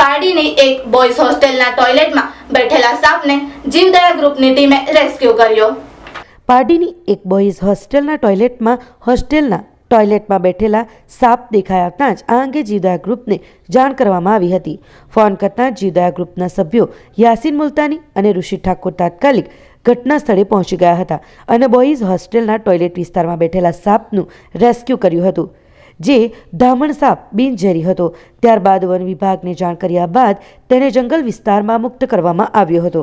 પારડીની એક બોયઝ હોસ્ટેલના ટોયલેટમાં બેઠેલા સાપને જીવદયા ગ્રુપની ટીમે રેસ્ક્યુ કર્યો. પારડીની એક બોયઝ હોસ્ટેલના ટોયલેટમાં હોસ્ટેલના ટોયલેટમાં બેઠેલા સાપ દેખાયા જ આ અંગે જીવદયા ગ્રુપને જાણ કરવામાં આવી હતી. ફોન કરતાં જીવદયા ગ્રુપના સભ્યો યાસીન મુલતાની અને ઋષિ ઠાકોર તાત્કાલિક ઘટના સ્થળે પહોંચી ગયા હતા અને બોયઝ હોસ્ટેલના ટોયલેટ વિસ્તારમાં બેઠેલા સાપનું રેસ્ક્યુ કર્યું હતું. જે ધામણ સાપ બિનઝેરી હતો. ત્યારબાદ વન વિભાગને જાણ કર્યા બાદ તેને જંગલ વિસ્તારમાં મુક્ત કરવામાં આવ્યો હતો.